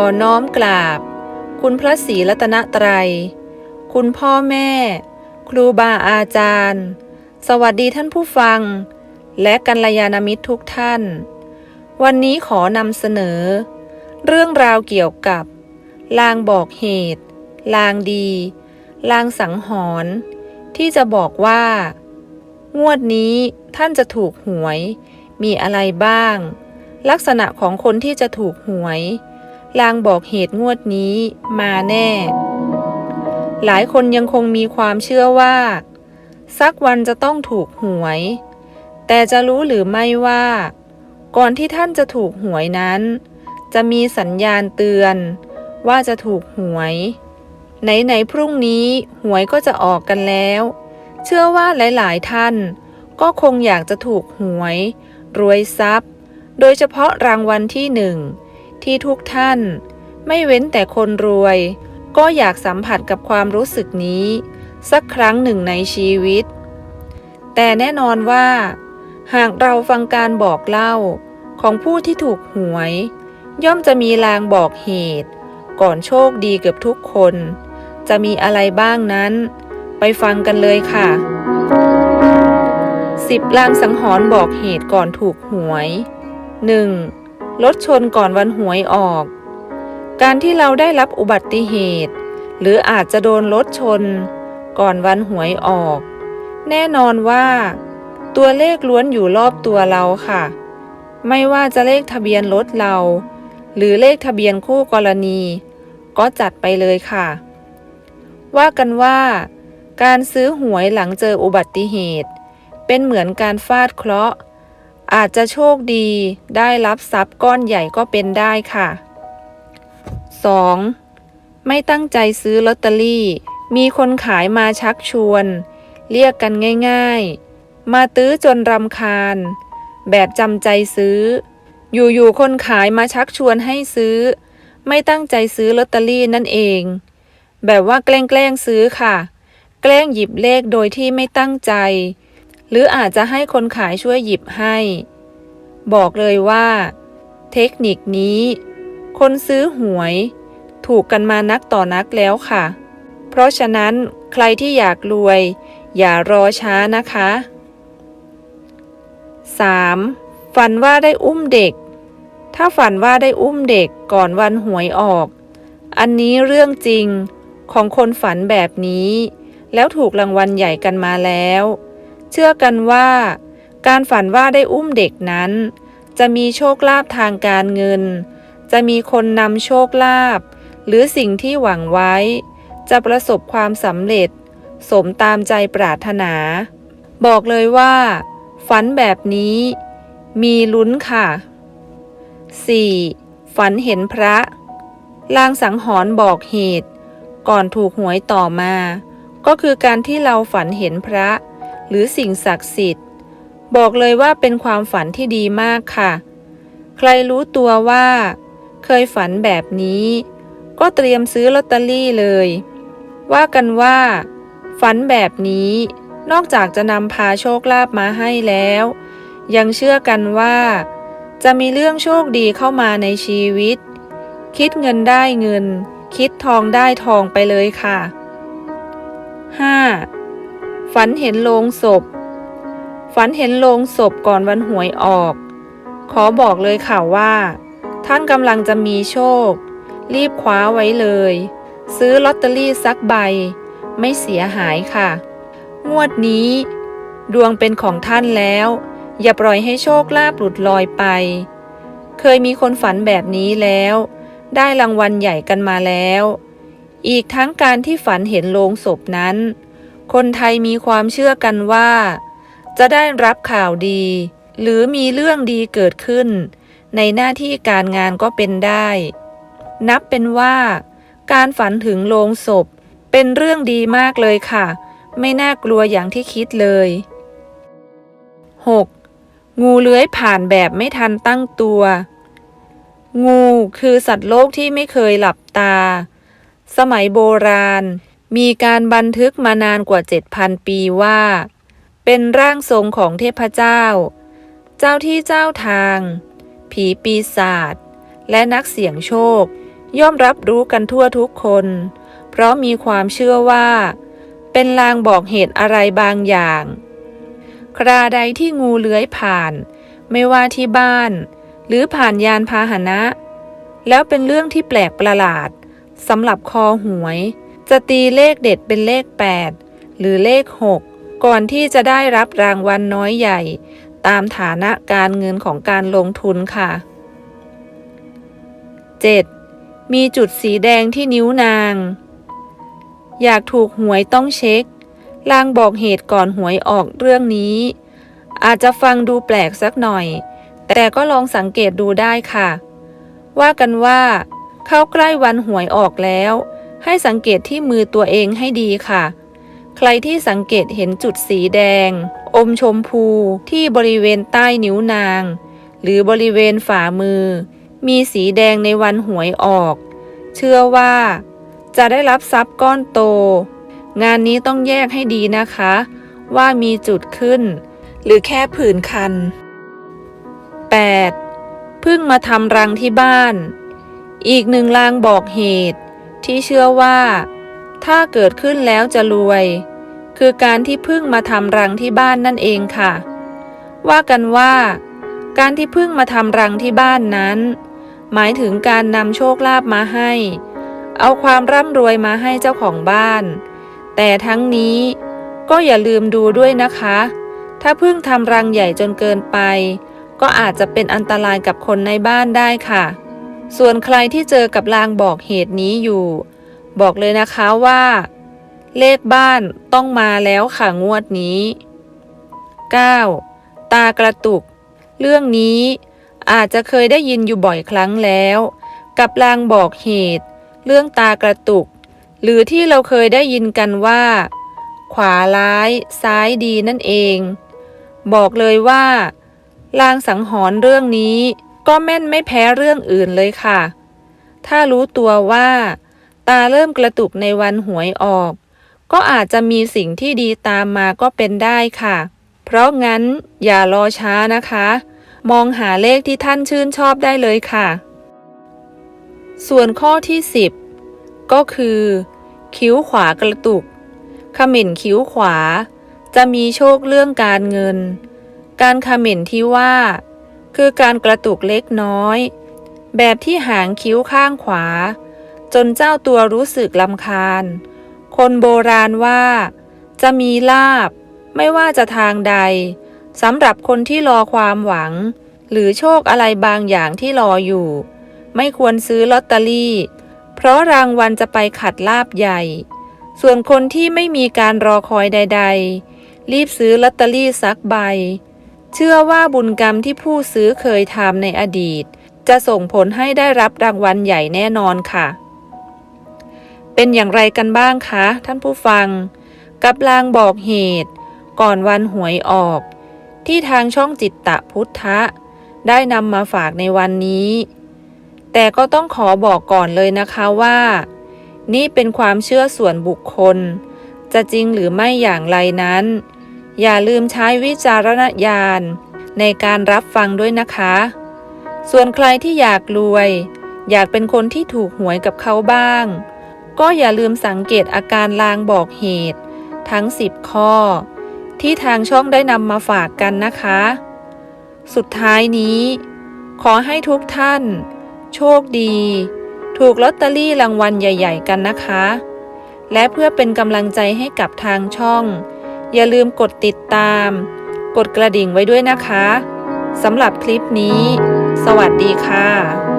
อน้อมกราบ คุณพระศรีรัตนตรัย คุณพ่อแม่ ครูบาอาจารย์ สวัสดีท่านผู้ฟัง และกัลยาณมิตรทุกท่าน วันนี้ขอนำเสนอ เรื่องราวเกี่ยวกับ ลางบอกเหตุ ลางดี ลางสังหรณ์ที่จะบอกว่า งวดนี้ท่านจะถูกหวย มีอะไรบ้าง ลักษณะของคนที่จะถูกหวย ลางบอกเหตุงวดนี้มาแน่ หลายคนยังคงมีความเชื่อว่า สักวันจะต้องถูกหวย แต่จะรู้หรือไม่ว่า ก่อนที่ท่านจะถูกหวยนั้น จะมีสัญญาณเตือน ว่าจะถูกหวย ไหนๆพรุ่งนี้หวยก็จะออกกันแล้ว เชื่อว่าหลาย ๆ ท่าน ก็คงอยากจะถูกหวย รวยทรัพย์ โดยเฉพาะรางวัลที่หนึ่ง ที่ทุกท่าน ไม่เว้นแต่คนรวย ก็อยากสัมผัสกับความรู้สึกนี้ สักครั้งหนึ่งในชีวิต แต่แน่นอนว่า หากเราฟังการบอกเล่าของผู้ที่ถูกหวย ย่อมจะมีลางบอกเหตุ ก่อนโชคดีเกือบทุกคน จะมีอะไรบ้างนั้น ไปฟังกันเลยค่ะ10ลางสังหรณ์บอกเหตุก่อนถูกหวย 1. รถชนก่อนวันหวยออก การที่เราได้รับอุบัติเหตุ หรืออาจจะโดนรถชน ก่อนวันหวยออก แน่นอนว่า ตัวเลขล้วนอยู่รอบตัวเราค่ะ ไม่ว่าจะเลขทะเบียนรถเรา หรือเลขทะเบียนคู่กรณี ก็จัดไปเลยค่ะ ว่ากันว่า การซื้อหวยหลังเจออุบัติเหตุ เป็นเหมือนการฟาดเคราะห์ อาจจะโชคดีได้รับทรัพย์ก้อนใหญ่ก็เป็นได้ค่ะ 2. ไม่ตั้งใจซื้อลอตเตอรี่ มีคนขายมาชักชวน เรียกกันง่ายๆ มาตื้อจนรำคาญ แบบจำใจซื้อ อยู่ๆคนขายมาชักชวนให้ซื้อ ไม่ตั้งใจซื้อลอตเตอรี่นั่นเอง แบบว่าแกล้งๆซื้อค่ะ แกล้งหยิบเลขโดยที่ไม่ตั้งใจหรืออาจจะให้คนขายช่วยหยิบให้ บอกเลยว่า เทคนิคนี้ คนซื้อหวย ถูกกันมานักต่อนักแล้วค่ะ เพราะฉะนั้นใครที่อยากรวย อย่ารอช้านะคะ 3. ฝันว่าได้อุ้มเด็ก ถ้าฝันว่าได้อุ้มเด็กก่อนวันหวยออก อันนี้เรื่องจริงของคนฝันแบบนี้ แล้วถูกรางวัลใหญ่กันมาแล้ว เชื่อกันว่า การฝันว่าได้อุ้มเด็กนั้น จะมีโชคลาภทางการเงิน จะมีคนนำโชคลาภหรือสิ่งที่หวังไว้ จะประสบความสำเร็จ สมตามใจปรารถนา บอกเลยว่า ฝันแบบนี้ มีลุ้นค่ะ 4. ฝันเห็นพระ ลางสังหรณ์บอกเหตุ ก่อนถูกหวยต่อมา ก็คือการที่เราฝันเห็นพระ หรือสิ่งศักดิ์สิทธิ์ บอกเลยว่าเป็นความฝันที่ดีมากค่ะ ใครรู้ตัวว่า เคยฝันแบบนี้ ก็เตรียมซื้อลอตเตอรี่เลย ว่ากันว่า ฝันแบบนี้ นอกจากจะนำพาโชคลาภมาให้แล้ว ยังเชื่อกันว่า จะมีเรื่องโชคดีเข้ามาในชีวิต คิดเงินได้เงิน คิดทองได้ทองไปเลยค่ะ 5. ฝันเห็นโลงศพ ฝันเห็นโลงศพก่อนวันหวยออก ขอบอกเลยค่ะว่า ท่านกำลังจะมีโชค รีบคว้าไว้เลย ซื้อลอตเตอรี่สักใบ ไม่เสียหายค่ะ งวดนี้ ดวงเป็นของท่านแล้ว อย่าปล่อยให้โชคลาภหลุดลอยไป เคยมีคนฝันแบบนี้แล้ว ได้รางวัลใหญ่กันมาแล้ว อีกทั้งการที่ฝันเห็นโลงศพนั้น คนไทยมีความเชื่อกันว่า จะได้รับข่าวดี หรือมีเรื่องดีเกิดขึ้น ในหน้าที่การงานก็เป็นได้ นับเป็นว่า การฝันถึงโลงศพ เป็นเรื่องดีมากเลยค่ะ ไม่น่ากลัวอย่างที่คิดเลย 6. งูเลื้อยผ่านแบบไม่ทันตั้งตัว งูคือสัตว์โลกที่ไม่เคยหลับตา สมัยโบราณ มีการบันทึกมานานกว่า 7,000 ปีว่า เป็นร่างทรงของเทพเจ้า เจ้าที่เจ้าทาง ผีปีศาจ และนักเสี่ยงโชค ย่อมรับรู้กันทั่วทุกคน เพราะมีความเชื่อว่า เป็นลางบอกเหตุอะไรบางอย่าง คราใดที่งูเลื้อยผ่าน ไม่ว่าที่บ้าน หรือผ่านยานพาหนะ แล้วเป็นเรื่องที่แปลกประหลาดสำหรับคอหวย จะตีเลขเด็ดเป็นเลข 8 หรือเลข 6 ก่อนที่จะได้รับรางวัลน้อยใหญ่ ตามฐานะการเงินของการลงทุนค่ะ 7. มีจุดสีแดงที่นิ้วนาง อยากถูกหวยต้องเช็ค ลางบอกเหตุก่อนหวยออกเรื่องนี้ อาจจะฟังดูแปลกสักหน่อย แต่ก็ลองสังเกตดูได้ค่ะ ว่ากันว่า เข้าใกล้วันหวยออกแล้ว ให้สังเกตที่มือตัวเองให้ดีค่ะ ใครที่สังเกตเห็นจุดสีแดง อมชมพูที่บริเวณใต้นิ้วนาง หรือบริเวณฝ่ามือ มีสีแดงในวันหวยออก เชื่อว่า จะได้รับทรัพย์ก้อนโต งานนี้ต้องแยกให้ดีนะคะ ว่ามีจุดขึ้น หรือแค่ผื่นคัน 8. พิ่งมาทำรังที่บ้าน อีกหนึ่งลางบอกเหตุ ที่เชื่อว่า ถ้าเกิดขึ้นแล้วจะรวย คือการที่พิ่งมาทำรังที่บ้านนั่นเองค่ะ ว่ากันว่า การที่พิ่งมาทำรังที่บ้านนั้น หมายถึงการนำโชคลาภมาให้ เอาความร่ำรวยมาให้เจ้าของบ้าน แต่ทั้งนี้ก็อย่าลืมดูด้วยนะคะ ถ้าพิ่งทำรังใหญ่จนเกินไป ก็อาจจะเป็นอันตรายกับคนในบ้านได้ค่ะ ส่วนใครที่เจอกับลางบอกเหตุนี้อยู่ บอกเลยนะคะว่า เลขบ้านต้องมาแล้วค่ะงวดนี้ 9. ตากระตุก เรื่องนี้อาจจะเคยได้ยินอยู่บ่อยครั้งแล้ว กับลางบอกเหตุ เรื่องตากระตุก หรือที่เราเคยได้ยินกันว่า ขวาร้ายซ้ายดีนั่นเอง บอกเลยว่าลางสังหรณ์เรื่องนี้ก็แม่นไม่แพ้เรื่องอื่นเลยค่ะ ถ้ารู้ตัวว่า ตาเริ่มกระตุกในวันหวยออก ก็อาจจะมีสิ่งที่ดีตามมาก็เป็นได้ค่ะ เพราะงั้นอย่ารอช้านะคะ มองหาเลขที่ท่านชื่นชอบได้เลยค่ะ ส่วนข้อที่ 10 ก็คือ คิ้วขวากระตุกขมิ่นคิ้วขวา จะมีโชคเรื่องการเงิน การขมิ่นที่ว่า คือการกระตุกเล็กน้อย แบบที่หางคิ้วข้างขวา จนเจ้าตัวรู้สึกลำคาญ คนโบราณว่า จะมีลาบ ไม่ว่าจะทางใดสำหรับคนที่รอความหวัง หรือโชคอะไรบางอย่างที่รออยู่ ไม่ควรซื้อลอตเตอรี่ เพราะรางวัลจะไปขัดลาบใหญ่ ส่วนคนที่ไม่มีการรอคอยใด ๆ รีบซื้อลอตเตอรี่สักใบ เชื่อว่าบุญกรรมที่ผู้ซื้อเคยทำในอดีต จะส่งผลให้ได้รับรางวัลใหญ่แน่นอนค่ะ เป็นอย่างไรกันบ้างคะ ท่านผู้ฟัง กับลางบอกเหตุ ก่อนวันหวยออก ที่ทางช่องจิตตะพุทธะ ได้นำมาฝากในวันนี้ แต่ก็ต้องขอบอกก่อนเลยนะคะว่า นี่เป็นความเชื่อส่วนบุคคล จะจริงหรือไม่อย่างไรนั้น อย่าลืมใช้วิจารณญาณในการรับฟังด้วยนะคะ ส่วนใครที่อยากรวย อยากเป็นคนที่ถูกหวยกับเขาบ้าง ก็อย่าลืมสังเกตอาการลางบอกเหตุ ทั้ง 10 ข้อ ที่ทางช่องได้นำมาฝากกันนะคะ สุดท้ายนี้ ขอให้ทุกท่าน โชคดี ถูกลอตเตอรี่รางวัลใหญ่ ๆ กันนะคะ และเพื่อเป็นกำลังใจให้กับทางช่อง อย่าลืมกดติดตาม กดกระดิ่งไว้ด้วยนะคะสำหรับคลิปนี้ สวัสดีค่ะ